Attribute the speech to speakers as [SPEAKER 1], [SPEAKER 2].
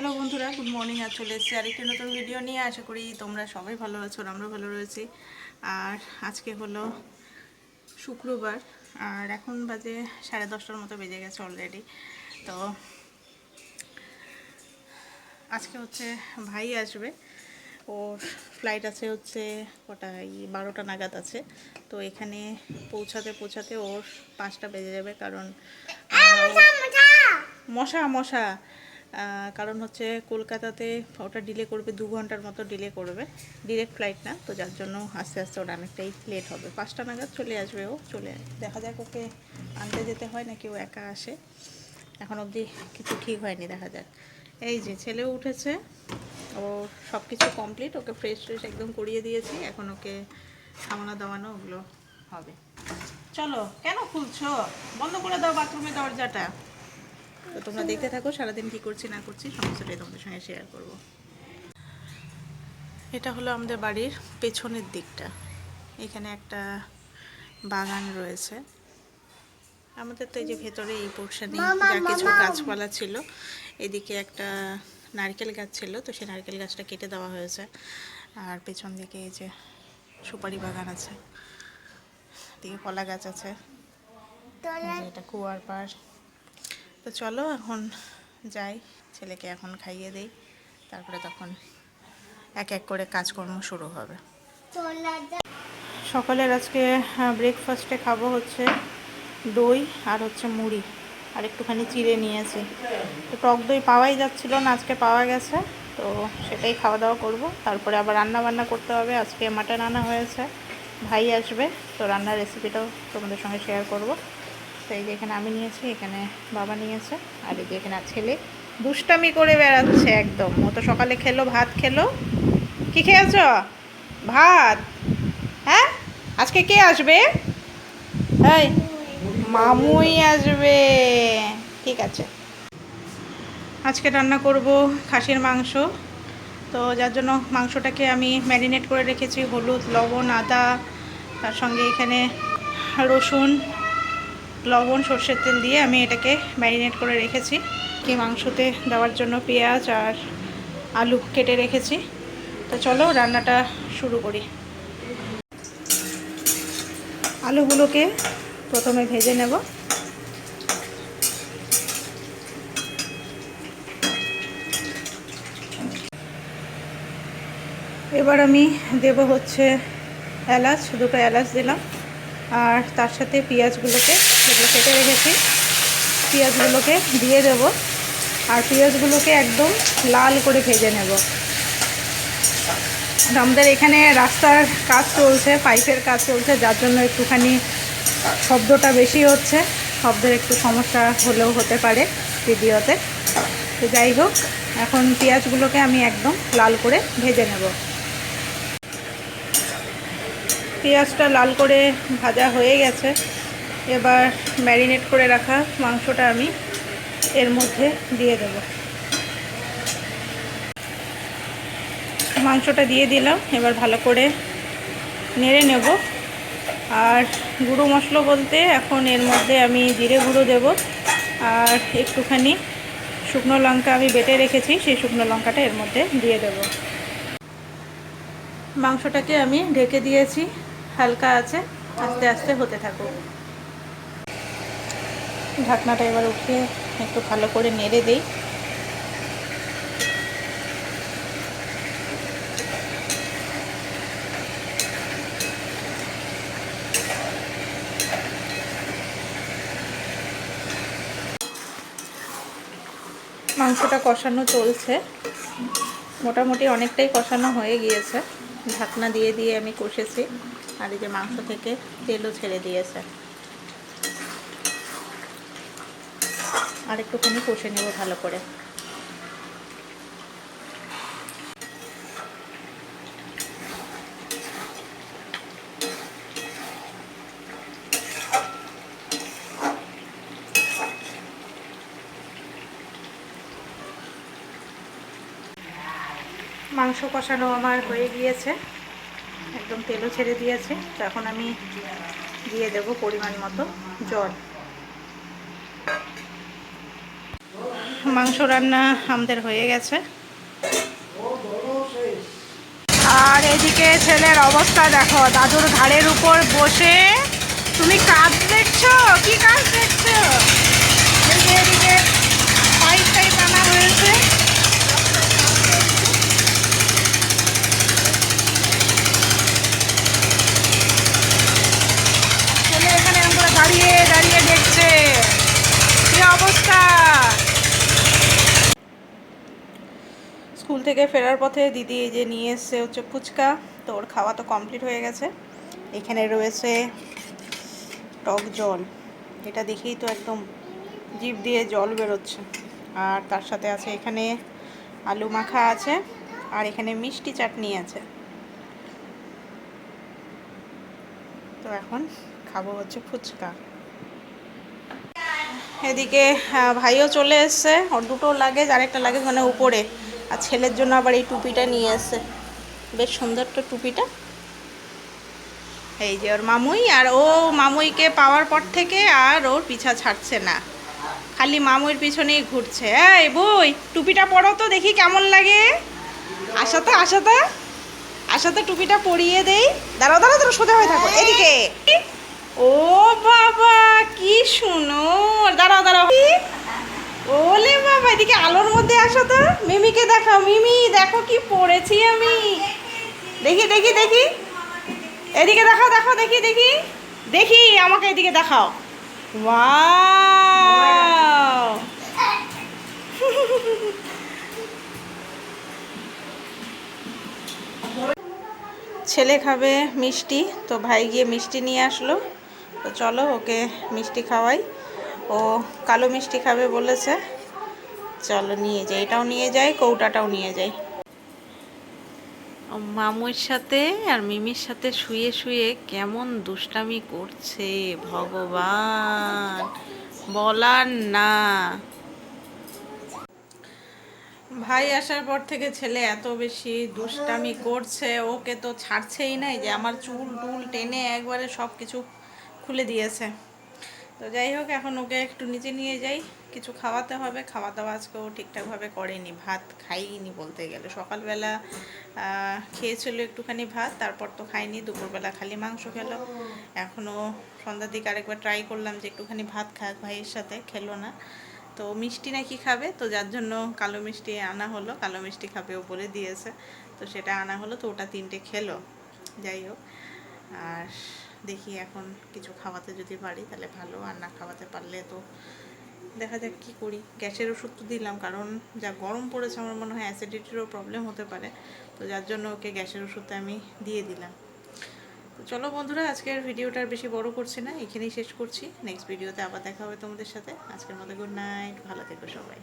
[SPEAKER 1] Hello বন্ধুরা, good morning আর চলে এসেছি আরেকটি নতুন ভিডিও নিয়ে। আশা করি তোমরা সবাই ভালো আছো আমরা ভালো রয়েছি। আর আজকে হলো শুক্রবার, আর এখন বাজে সাড়ে দশটার মতো বেজে গেছে অলরেডি তো আজকে হচ্ছে ভাই আসবে, ওর ফ্লাইট আছে হচ্ছে কটা এই বারোটা নাগাদ আছে। তো এখানে পৌঁছাতে পৌঁছাতে ওর পাঁচটা বেজে যাবে, কারণ মশা মশা। কারণ হচ্ছে কলকাতাতে ওটা ডিলে করবে দু ঘণ্টার মতো ডিলে করবে। ডিরেক্ট ফ্লাইট না, তো যার জন্য আস্তে আস্তে ওটা অনেকটাই লেট হবে। পাঁচটা নাগাদ চলে আসবে ও, চলে দেখা যাক ওকে আনতে যেতে হয় নাকি ও একা আসে। এখন অবধি কিছু ঠিক হয়নি, দেখা যাক। এই যে ছেলেও উঠেছে, ও সব কিছু কমপ্লিট ওকে ফ্রেশ ফ্রেশ একদম করিয়ে দিয়েছি। এখন ওকে খাওয়ানো দাওয়ানো ওগুলো হবে। চলো, কেন খুলছো? বন্ধ করে দাও বাথরুমের দরজাটা। তো তোমরা দেখতে থাকো সারাদিন কি করছি না করছি সমস্তটাই তোমাদের সঙ্গে শেয়ার করব। এটা হলো আমাদের বাড়ির পেছনের দিকটা। এখানে একটা বাগান রয়েছে। আমাদের তো এই যে ভেতরে এই পোর্শনে যা কিছু গাছপালা ছিল এদিকে একটা নারকেল গাছ ছিল তো সেই নারকেল গাছটা কেটে দেওয়া হয়েছে। আর পেছন দিকে এই যে সুপারি বাগান আছে এদিকে কলা গাছ আছে। এটা কুয়ার পাড়। তো চলো এখন যাই, ছেলেকে এখন খাইয়ে দেই, তারপরে তখন এক এক করে কাজকর্ম শুরু হবে। সকালের আজকে ব্রেকফাস্টে খাব হচ্ছে দই আর হচ্ছে মুড়ি, আর একটুখানি চিড়ে নিয়েছি। তো টক দই পাওয়াই যাচ্ছিল না, আজকে পাওয়া গেছে, তো সেটাই খাওয়া দাওয়া করব। তারপরে আবার রান্না বান্না করতে হবে, আজকে মাটন আনা হয়েছে, ভাই আসবে, তো রান্নার রেসিপিটাও তোমাদের সঙ্গে শেয়ার করব। তো এই যে এখানে আমি নিয়েছি, এখানে বাবা নিয়েছে, আর এই যে এখানে ছেলে দুষ্টামি করে বেড়াচ্ছে একদম। ও তো সকালে খেলো, ভাত খেলো। কি খেয়েছ? ভাত। হ্যাঁ? আজকে কে আসবে? এই, মামুই আসবে। ঠিক আছে। আজকে রান্না করব খাসির মাংস। তো যার জন্য মাংসটাকে আমি ম্যারিনেট করে রেখেছি, হলুদ, লবণ, আদা, তার সঙ্গে এখানে রসুন। লবণ, সর্ষের তেল দিয়ে আমি এটাকে ম্যারিনেট করে রেখেছি। কি মাংসতে দেওয়ার জন্য পেঁয়াজ আর আলু কেটে রেখেছি। তো চলো রান্নাটা শুরু করি। আলুগুলোকে প্রথমে ভেজে নেব। এবার আমি দেব হচ্ছে এলাচ, দুটো এলাচ দিলাম। আর তার সাথে পেঁয়াজগুলোকে যেগুলো কেটে রেখেছি। পেঁয়াজগুলোকে দিয়ে দেব। আর পেঁয়াজগুলোকে একদম লাল করে ভেজে নেব। আমাদের এখানে রাস্তার কাজ চলছে, পাইপের কাজ চলছে, যার জন্য একটুখানি শব্দটা বেশি হচ্ছে। শব্দের একটু সমস্যা হলেও হতে পারে ভিডিওতে। তো যাই হোক, এখন পেঁয়াজগুলোকে আমি একদম লাল করে ভেজে নেব। পেঁয়াজটা লাল করে ভাজা হয়ে গেছে। এবার ম্যারিনেট করে রাখা মাংসটা আমি এর মধ্যে দিয়ে দেব। মাংসটা দিয়ে দিলাম, এবার ভালো করে নেড়ে নেব। আর গুঁড়ো মশলা বলতে এখন এর মধ্যে আমি জিরে গুঁড়ো দেব। আর একটুখানি শুকনো লঙ্কা আমি বেটে রেখেছি, সেই শুকনো লঙ্কাটা এর মধ্যে দিয়ে দেব। মাংসটাকে আমি ঢেকে দিয়েছি, হালকা আছে, আস্তে আস্তে হতে থাকুক। ঢাকনাটা এবার উঠিয়ে একটু ভালো করে নেড়ে দিই। মাংসটা কষানো চলছে। মোটামুটি অনেকটাই কষানো হয়ে গিয়েছে। ঢাকনা দিয়ে দিয়ে আমি কষেছি। আর এই যে মাংস থেকে তেলও ছেড়ে দিয়েছে। আর একটুখানি কষে নেব ভালো করে। মাংস কষানো আমার হয়ে গিয়েছে। একদম তেলও ছেড়ে দিয়েছে। তো এখন আমি দিয়ে দেব পরিমাণ মতো জল। মাংস রান্না আমাদের হয়ে গেছে। আর এদিকে ছেলের অবস্থা দেখো, দাদুর ঘাড়ের উপর বসে তুমি কাজ দেখছ কি কাজ দেখছ এই যে এদিকে পাইপ টাইপ আনা হয়েছে ছেলে এখানে এরকম করে দাঁড়িয়ে দাঁড়িয়ে দেখছে কি অবস্থা স্কুল থেকে ফেরার পথে দিদি এই যে নিয়ে এসছে হচ্ছে ফুচকা, তো ওর খাওয়া তো কমপ্লিট হয়ে গেছে। এখানে রয়েছে টক জল। এটা দেখেই তো একদম জিপ দিয়ে জল বেরোচ্ছে। আর তার সাথে আছে এখানে আলু মাখা আছে, আর এখানে মিষ্টি চাটনি আছে। তো এখন খাব হচ্ছে ফুচকা। এদিকে ভাইও চলে এসছে। ওর দুটো লাগেজ, আরেকটা লাগেজ মানে উপরে। আর ছেলের জন্য আবার এই টুপিটা নিয়ে এসছে বেশ সুন্দর তো টুপিটা। এই যে ওর মামুই, আর ও মামুইকে পাওয়ার পর থেকে আর ওর পিছা ছাড়ছে না। খালি মামুইর পিছনেই ঘুরছে। এই বই, টুপিটা পরো তো দেখি কেমন লাগে। আসা তো আসা তো আসা তো টুপিটা পরিয়ে দেই। দাঁড়াও দাঁড়াও দাঁড়াও, সোজা হয়ে থাকো। এদিকে। ও বাবা, কি শুনো দাঁড়াও দাঁড়াও। ওলে বাবা, এদিকে আলোর মধ্যে আসো তো। মিমিকে দেখাও। মিমি, দেখো কি পড়েছি আমি। দেখি দেখি দেখি। এদিকে দেখাও দেখাও, দেখি দেখি। দেখি, আমাকে এদিকে দেখাও। ছেলে খাবে মিষ্টি, তো ভাই গিয়ে মিষ্টি নিয়ে আসলো। তো চলো ওকে মিষ্টি খাওয়াই। ও কালো মিষ্টি খাবে বলেছে। চলো নিয়ে যাই এটাও নিয়ে যাই কৌটাটাও নিয়ে যাই। মামুর সাথে আর মিমির সাথে শুয়ে শুয়ে কেমন দুষ্টামি করছে ভগবান। বলার না। ভাই আসার পর থেকে ছেলে এত বেশি দুষ্টামি করছে ওকে তো ছাড়ছেই নাই যে আমার চুল টুল টেনে একবারে সব কিছু খুলে দিয়েছে। তো যাই হোক, এখন ওকে একটু নিচে নিয়ে যাই। কিছু খাওয়াতে হবে। খাওয়া দাওয়া আজকে ও ঠিকঠাকভাবে করেনি। ভাত খাইনি বলতে গেলে। সকালবেলা খেয়েছিল একটুখানি ভাত, তারপর তো খাইনি। দুপুরবেলা খালি মাংস খেলো। এখনও সন্ধ্যার দিকে আরেকবার ট্রাই করলাম যে একটুখানি ভাত খাক ভাইয়ের সাথে। খেলো না। তো মিষ্টি নাকি খাবে? তো যার জন্য কালো মিষ্টি আনা হলো। কালো মিষ্টি খাবে ও বলে দিয়েছে। তো সেটা আনা হলো। তো ওটা তিনটে খেলো। যাই হোক। আর দেখি এখন কিছু খাওয়াতে যদি পারি, তাহলে ভালো। আর না খাওয়াতে পারলে তো দেখা যাক কী করি। গ্যাসের ওষুধ তো দিলাম, কারণ যা গরম পড়েছে আমার মনে হয় অ্যাসিডিটিরও প্রবলেম হতে পারে। তো যার জন্য ওকে গ্যাসের ওষুধটা আমি দিয়ে দিলাম। তো চলো বন্ধুরা, আজকের ভিডিওটা বেশি বড় করছি না, এখানেই শেষ করছি। নেক্সট ভিডিওতে আবার দেখা হবে তোমাদের সাথে। আজকের মতো গুড নাইট ভালো থেকো সবাই।